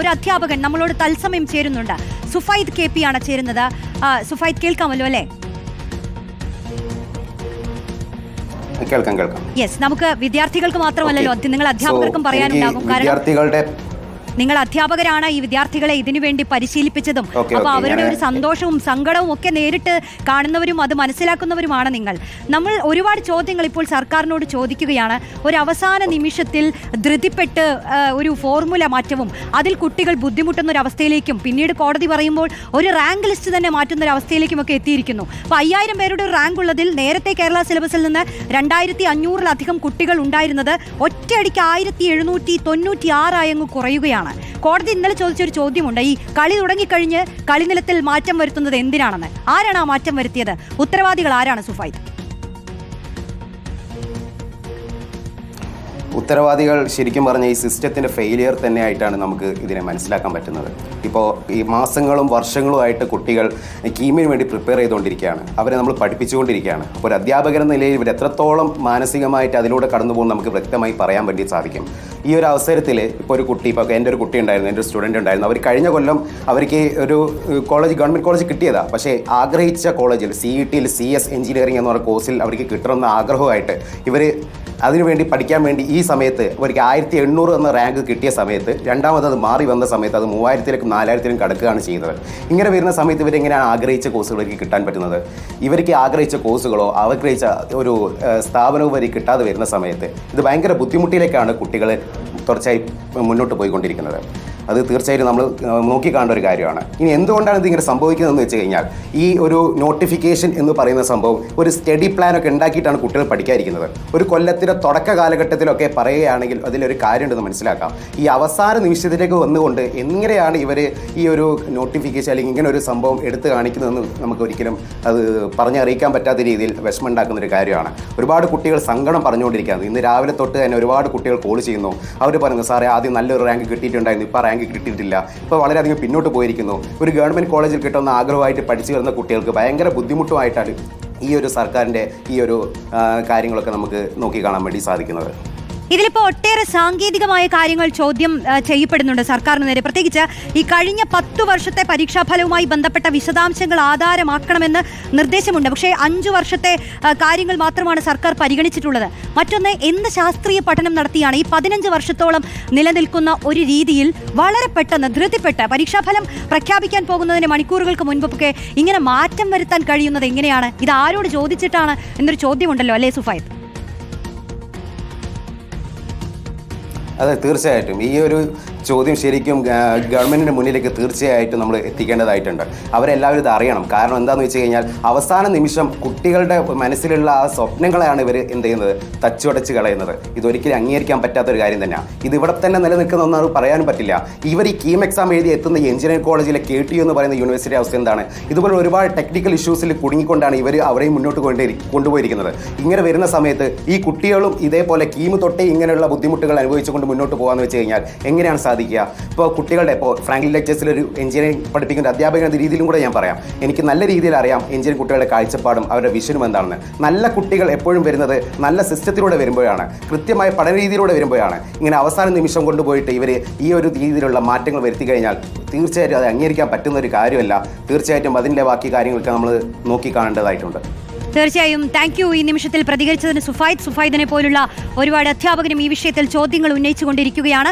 ഒരു അധ്യാപകൻ നമ്മളോട് തത്സമയം ചേരുന്നുണ്ട്. സുഫൈദ് കെ പി ആണ് ചേരുന്നത്. സുഫൈദ് കേൾക്കാമല്ലോ അല്ലേ? കേൾക്കാം കേൾക്കാം. യെസ് നമുക്ക് വിദ്യാർത്ഥികൾക്ക് മാത്രമല്ലല്ലോ നിങ്ങൾ അധ്യാപകർക്കും പറയാനുണ്ടാകും. കാരണം വിദ്യാർത്ഥികളുടെ നിങ്ങൾ അധ്യാപകരാണ് ഈ വിദ്യാർത്ഥികളെ ഇതിനുവേണ്ടി പരിശീലിപ്പിച്ചതും. അപ്പോൾ അപ്പൊ അവരുടെ ഒരു സന്തോഷവും സങ്കടവും ഒക്കെ നേരിട്ട് കാണുന്നവരും അത് മനസ്സിലാക്കുന്നവരുമാണ് നിങ്ങൾ. നമ്മൾ ഒരുപാട് ചോദ്യങ്ങൾ ഇപ്പോൾ സർക്കാരിനോട് ചോദിക്കുകയാണ്. ഒരു അവസാന നിമിഷത്തിൽ ധൃതിപ്പെട്ട് ഒരു ഫോർമുല മാറ്റവും അതിൽ കുട്ടികൾ ബുദ്ധിമുട്ടുന്ന ഒരു അവസ്ഥയിലേക്കും പിന്നീട് കോടതി പറയുമ്പോൾ ഒരു റാങ്ക് ലിസ്റ്റ് തന്നെ മാറ്റുന്ന ഒരു അവസ്ഥയിലേക്കും ഒക്കെ എത്തിയിരിക്കുന്നു. അപ്പൊ അയ്യായിരം പേരുടെ ഒരു റാങ്ക് ഉള്ളതിൽ നേരത്തെ കേരള സിലബസിൽ നിന്ന് രണ്ടായിരത്തി അഞ്ഞൂറിലധികം കുട്ടികൾ ഉണ്ടായിരുന്നത് ഒറ്റയടിക്ക് ആയിരത്തി എഴുന്നൂറ്റി തൊണ്ണൂറ്റി ആറായി അങ്ങ് കുറയുകയാണ്. കോടതി ഇന്നലെ ചോദിച്ച ഒരു ചോദ്യമുണ്ട്. ഈ കളി തുടങ്ങിക്കഴിഞ്ഞ് കളിനിലത്തിൽ മാറ്റം വരുത്തുന്നത് എന്തിനാണെന്ന്? ആരാണ് ആ മാറ്റം വരുത്തിയത്? ഉത്തരവാദികൾ ആരാണ് സുഫൈദ്? ഉത്തരവാദികൾ ശരിക്കും പറഞ്ഞ ഈ സിസ്റ്റത്തിന്റെ ഫെയിലിയർ തന്നെയായിട്ടാണ് നമുക്ക് ഇതിനെ മനസ്സിലാക്കാൻ പറ്റുന്നത്. ഇപ്പോൾ ഈ മാസങ്ങളും വർഷങ്ങളുമായിട്ട് കുട്ടികൾ കീമിന് വേണ്ടി പ്രിപ്പയർ ചെയ്തുകൊണ്ടിരിക്കുകയാണ്. അവരെ നമ്മൾ പഠിപ്പിച്ചുകൊണ്ടിരിക്കുകയാണ്. അപ്പോൾ ഒരു അധ്യാപകൻ എന്ന നിലയിൽ ഇവർ എത്രത്തോളം മാനസികമായിട്ട് അതിലൂടെ കടന്നു നമുക്ക് വ്യക്തമായി പറയാൻ വേണ്ടി സാധിക്കും. ഈ ഒരു അവസരത്തിൽ ഇപ്പോൾ ഒരു കുട്ടി ഇപ്പോൾ എന്റെ ഒരു കുട്ടി ഉണ്ടായിരുന്നു എന്റെ ഒരു സ്റ്റുഡന്റ് ഉണ്ടായിരുന്നു. അവർ കഴിഞ്ഞ കൊല്ലം അവർക്ക് ഒരു കോളേജ് ഗവൺമെന്റ് കോളേജ് കിട്ടിയതാ. പക്ഷേ ആഗ്രഹിച്ച കോളേജിൽ സി ഇ ടിയിൽ സി എസ് എഞ്ചിനീയറിംഗ് എന്ന് പറയുന്ന കോഴ്സിൽ അവർക്ക് കിട്ടണമെന്ന ആഗ്രഹമായിട്ട് ഇവർ അതിനുവേണ്ടി പഠിക്കാൻ വേണ്ടി ഈ സമയത്ത് അവർക്ക് ആയിരത്തി എണ്ണൂറ് എന്ന റാങ്ക് കിട്ടിയ സമയത്ത് രണ്ടാമത് അത് മാറി വന്ന സമയത്ത് അത് മൂവായിരത്തിലേക്കും നാലായിരത്തിലും കടക്കുകയാണ് ചെയ്യുന്നത് ഇങ്ങനെ വരുന്ന സമയത്ത് ഇവരെങ്ങനെയാണ് ആഗ്രഹിച്ച കോഴ്സുകൾ ഇവർക്ക് കിട്ടാൻ പറ്റുന്നത്? ഇവർക്ക് ആഗ്രഹിച്ച കോഴ്സുകളോ ആഗ്രഹിച്ച ഒരു സ്ഥാപനവും വരെ കിട്ടാതെ വരുന്ന സമയത്ത് ഇത് ഭയങ്കര ബുദ്ധിമുട്ടിലേക്കാണ് കുട്ടികളെ തുടർച്ചയായി മുന്നോട്ട് പോയിക്കൊണ്ടിരിക്കുന്നത്. അത് തീർച്ചയായിട്ടും നമ്മൾ നോക്കിക്കാണ്ട ഒരു കാര്യമാണ്. ഇനി എന്തുകൊണ്ടാണ് ഇതിങ്ങനെ സംഭവിക്കുന്നതെന്ന് വെച്ച് കഴിഞ്ഞാൽ ഈ ഒരു നോട്ടിഫിക്കേഷൻ എന്ന് പറയുന്ന സംഭവം ഒരു സ്റ്റഡി പ്ലാൻ ഒക്കെ ഉണ്ടാക്കിയിട്ടാണ് കുട്ടികൾ പഠിക്കാതിരിക്കുന്നത്. ഒരു കൊല്ലത്തിന്റെ തുടക്ക കാലഘട്ടത്തിലൊക്കെ പറയുകയാണെങ്കിൽ അതിലൊരു കാര്യമുണ്ടെന്ന് മനസ്സിലാക്കാം. ഈ അവസാന നിമിഷത്തിലേക്ക് വന്നുകൊണ്ട് എങ്ങനെയാണ് ഇവർ ഈ ഒരു നോട്ടിഫിക്കേഷൻ അല്ലെങ്കിൽ ഇങ്ങനെ ഒരു സംഭവം എടുത്തു കാണിക്കുന്നതെന്ന് നമുക്ക് ഒരിക്കലും അത് പറഞ്ഞറിയിക്കാൻ പറ്റാത്ത രീതിയിൽ വിഷമം ഉണ്ടാക്കുന്ന ഒരു കാര്യമാണ്. ഒരുപാട് കുട്ടികൾ സങ്കടം പറഞ്ഞുകൊണ്ടിരിക്കുകയാണ്. ഇന്ന് രാവിലെ തൊട്ട് തന്നെ ഒരുപാട് കുട്ടികൾ കോൾ ചെയ്യുന്നു. അവർ പറയുന്നു സാറേ ആദ്യം നല്ലൊരു റാങ്ക് കിട്ടിയിട്ടുണ്ടായിരുന്നു. ഇപ്പോൾ റാങ്ക് കിട്ടിയിട്ടില്ല. ഇപ്പോൾ വളരെയധികം പിന്നോട്ട് പോയിരിക്കുന്നു. ഒരു ഗവൺമെന്റ് കോളേജിൽ കിട്ടുന്ന ആഗ്രഹമായിട്ട് പഠിച്ചു വരുന്ന കുട്ടികൾക്ക് ഭയങ്കര ബുദ്ധിമുട്ടുമായിട്ടാണ് ഈ ഒരു സർക്കാരിന്റെ ഈ ഒരു കാര്യങ്ങളൊക്കെ നമുക്ക് നോക്കിക്കാണാൻ വേണ്ടി സാധിക്കുന്നത്. ഇതിലിപ്പോ ഒട്ടേറെ സാങ്കേതികമായ കാര്യങ്ങൾ ചോദ്യം ചെയ്യപ്പെടുന്നുണ്ട് സർക്കാരിന് നേരെ. പ്രത്യേകിച്ച് ഈ കഴിഞ്ഞ പത്തു വർഷത്തെ പരീക്ഷാഫലവുമായി ബന്ധപ്പെട്ട വിശദാംശങ്ങൾ ആധാരമാക്കണമെന്ന് നിർദ്ദേശമുണ്ട്. പക്ഷേ അഞ്ചു വർഷത്തെ കാര്യങ്ങൾ മാത്രമാണ് സർക്കാർ പരിഗണിച്ചിട്ടുള്ളത്. മറ്റൊന്ന് എന്ത് ശാസ്ത്രീയ പഠനം നടത്തിയാണ് ഈ പതിനഞ്ച് വർഷത്തോളം നിലനിൽക്കുന്ന ഒരു രീതിയിൽ വളരെ പെട്ടെന്ന് ധൃതിപ്പെട്ട് പരീക്ഷാഫലം പ്രഖ്യാപിക്കാൻ പോകുന്നതിന് മണിക്കൂറുകൾക്ക് മുൻപൊക്കെ ഇങ്ങനെ മാറ്റം വരുത്താൻ കഴിയുന്നത് എങ്ങനെയാണ്? ഇത് ആരോട് ചോദിച്ചിട്ടാണ് എന്നൊരു ചോദ്യമുണ്ടല്ലോ അല്ലേ സുഫൈദ്? അതെ തീർച്ചയായിട്ടും. ഈ ഒരു ചോദ്യം ശരിക്കും ഗവൺമെന്റിന്റെ മുന്നിലേക്ക് തീർച്ചയായിട്ടും നമ്മൾ എത്തിക്കേണ്ടതായിട്ടുണ്ട്. അവരെല്ലാവരും ഇത് അറിയണം. കാരണം എന്താണെന്ന് വെച്ച് കഴിഞ്ഞാൽ അവസാന നിമിഷം കുട്ടികളുടെ മനസ്സിലുള്ള ആ സ്വപ്നങ്ങളെയാണ് ഇവർ എന്ത് ചെയ്യുന്നത്? തച്ചുടച്ച് കളയുന്നത്. ഇതൊരിക്കലും അംഗീകരിക്കാൻ പറ്റാത്തൊരു കാര്യം തന്നെയാണ് ഇതിവിടെ തന്നെ നിലനിൽക്കുന്ന ഒന്നും പറയാനും പറ്റില്ല. ഇവർ ഈ കീം എക്സാം എഴുതി എത്തുന്ന എഞ്ചിനീയറിംഗ് കോളേജിലെ കെ ടി എന്ന് പറയുന്ന യൂണിവേഴ്സിറ്റി അവസ്ഥ എന്താണ്? ഇതുപോലെ ഒരുപാട് ടെക്നിക്കൽ ഇഷ്യൂസിൽ കുടുങ്ങിക്കൊണ്ടാണ് ഇവർ അവരെയും മുന്നോട്ട് കൊണ്ടേ കൊണ്ടുപോയിരിക്കുന്നത്. ഇങ്ങനെ വരുന്ന സമയത്ത് ഈ കുട്ടികളും ഇതേപോലെ കീം തൊട്ടേ ഇങ്ങനെയുള്ള ബുദ്ധിമുട്ടുകൾ അനുഭവിച്ചുകൊണ്ട് മുന്നോട്ട് പോകാമെന്ന് വെച്ച് കഴിഞ്ഞാൽ എങ്ങനെയാണ് സാധിക്കുക. ഇപ്പോൾ കുട്ടികളുടെ ഇപ്പോൾ ഫ്രാങ്ക്ലിൻ ലെക്ചേഴ്സിൽ ഒരു എഞ്ചിനീയറിംഗ് പഠിപ്പിക്കുന്ന അധ്യാപകൻ എന്ന രീതിയിലും കൂടെ ഞാൻ പറയാം. എനിക്ക് നല്ല രീതിയിൽ അറിയാം എഞ്ചിനീയറിംഗ് കുട്ടികളുടെ കാഴ്ചപ്പാടും അവരുടെ വിഷനും എന്താണെന്ന്. നല്ല കുട്ടികൾ എപ്പോഴും വരുന്നത് നല്ല സിസ്റ്റത്തിലൂടെ വരുമ്പോഴാണ്. കൃത്യമായ പഠന രീതിയിലൂടെ വരുമ്പോഴാണ്. ഇങ്ങനെ അവസാന നിമിഷം കൊണ്ടുപോയിട്ട് ഇവർ ഈ ഒരു രീതിയിലുള്ള മാറ്റങ്ങൾ വരുത്തി കഴിഞ്ഞാൽ തീർച്ചയായിട്ടും അത് അംഗീകരിക്കാൻ പറ്റുന്ന ഒരു കാര്യമല്ല. തീർച്ചയായിട്ടും അതിന്റെ ബാക്കി കാര്യങ്ങളൊക്കെ നമ്മൾ നോക്കി കാണേണ്ടതായിട്ടുണ്ട്. തീർച്ചയായും. താങ്ക് യു ഈ നിമിഷത്തിൽ പ്രതികരിച്ചതിന് സുഫൈദ് സുഫൈദിനെ പോലുള്ള ഒരുപാട് അധ്യാപകരും ഈ വിഷയത്തിൽ ചോദ്യങ്ങൾ ഉന്നയിച്ചുകൊണ്ടിരിക്കുകയാണ്.